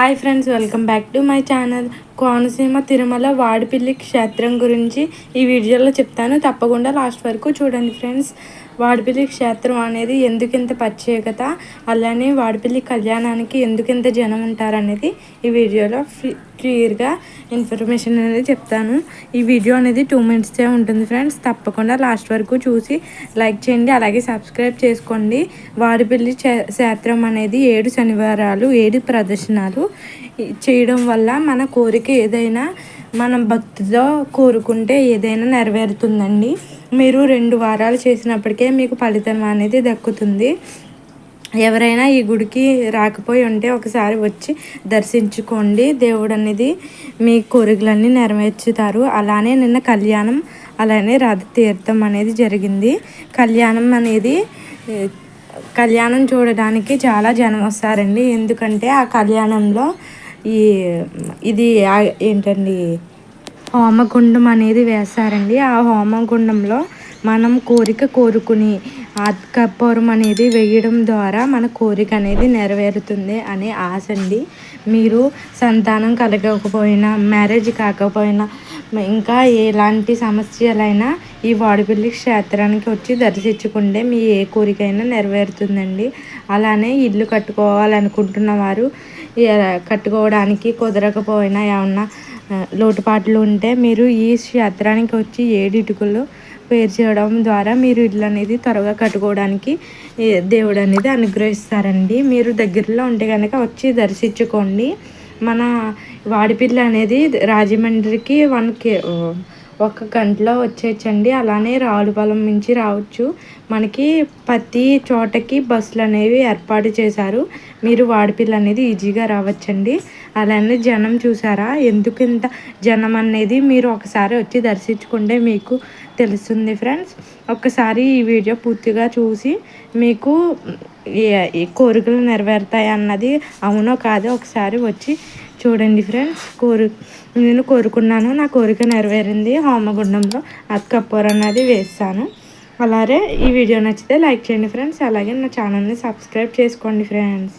Hi friends welcome back to my channel Konaseema Tirumala Vadapalli క్షేత్రం గురించి ఈ వీడియోలో చెప్తాను. తప్పకుండా లాస్ట్ వరకు చూడండి ఫ్రెండ్స్ వాడిపిల్లి క్షేత్రం అనేది ఎందుకింత ప్రత్యేకత? అలానే వాడిపిల్లి కళ్యాణానికి ఎందుకింత జనం ఉంటారనేది ఈ వీడియోలో క్లియర్గా ఇన్ఫర్మేషన్ అనేది చెప్తాను. ఈ వీడియో అనేది టూ మినిట్సే ఉంటుంది ఫ్రెండ్స్. తప్పకుండా లాస్ట్ వరకు చూసి లైక్ చేయండి అలాగే సబ్స్క్రైబ్ చేసుకోండి. వాడిపల్లి క్షేత్రం అనేది ఏడు శనివారాలు ఏడు ప్రదర్శనలు చేయడం వల్ల మన కోరిక ఏదైనా మనం భక్తితో కోరుకుంటే ఏదైనా నెరవేరుతుందండి. మీరు రెండు వారాలు చేసినప్పటికే మీకు ఫలితం అనేది దక్కుతుంది. ఎవరైనా ఈ గుడికి రాకపోయి ఉంటే ఒకసారి వచ్చి దర్శించుకోండి. దేవుడు అనేది మీ కోరికలన్నీ నెరవేర్చుతారు. అలానే నిన్న కళ్యాణం అలానే రథ తీర్థం అనేది జరిగింది. కళ్యాణం అనేది కళ్యాణం చూడడానికి చాలా జనం వస్తారండి. ఎందుకంటే ఆ కళ్యాణంలో ఈ ఇది ఏంటండి? హోమగుండం అనేది వేశారండి. ఆ హోమగుండంలో మనం కోరిక కోరుకుని కర్పూరం అనేది వేయడం ద్వారా మన కోరిక అనేది నెరవేరుతుంది అనే ఆశ అండి. మీరు సంతానం కలగకపోయినా మ్యారేజ్ కాకపోయినా ఇంకా ఎలాంటి సమస్యలైనా ఈ వాడిపల్లి క్షేత్రానికి వచ్చి దర్శించుకుంటే మీ ఏ కోరికైనా నెరవేరుతుందండి. అలానే ఇల్లు కట్టుకోవాలనుకుంటున్న వారు కట్టుకోవడానికి కుదరకపోయినా ఏమన్నా లోటుపాట్లు ఉంటే మీరు ఈ క్షేత్రానికి వచ్చి ఏడిటుకులు పేరు చేయడం ద్వారా మీరు ఇల్లు అనేది త్వరగా కట్టుకోవడానికి దేవుడు అనేది అనుగ్రహిస్తారండి. మీరు దగ్గరలో ఉంటే కనుక వచ్చి దర్శించుకోండి. మన వాడిపిల్ల అనేది రాజమండ్రికి వన్ కే ఒక గంటలో వచ్చేయచ్చండి. అలానే రావులపాలెం నుంచి రావచ్చు. మనకి ప్రతి చోటకి బస్సులు అనేవి ఏర్పాటు చేశారు. మీరు వాడిపిల్ల అనేది ఈజీగా రావచ్చండి. అలానే జనం చూసారా? ఎందుకు ఇంత జనం అనేది మీరు ఒకసారి వచ్చి దర్శించుకుంటే మీకు తెలుస్తుంది ఫ్రెండ్స్. ఒక్కసారి ఈ వీడియో పూర్తిగా చూసి మీకు కోరికలు నెరవేరుతాయి అన్నది అవునో కాదో ఒకసారి వచ్చి చూడండి ఫ్రెండ్స్ కోరు నేను కోరుకున్నాను నా కోరిక నెరవేరింది. హోమగుండంలో అక్కపూర అన్నది వేస్తాను. అలాగే ఈ వీడియో నచ్చితే లైక్ చేయండి ఫ్రెండ్స్ అలాగే నా ఛానల్ని సబ్స్క్రైబ్ చేసుకోండి ఫ్రెండ్స్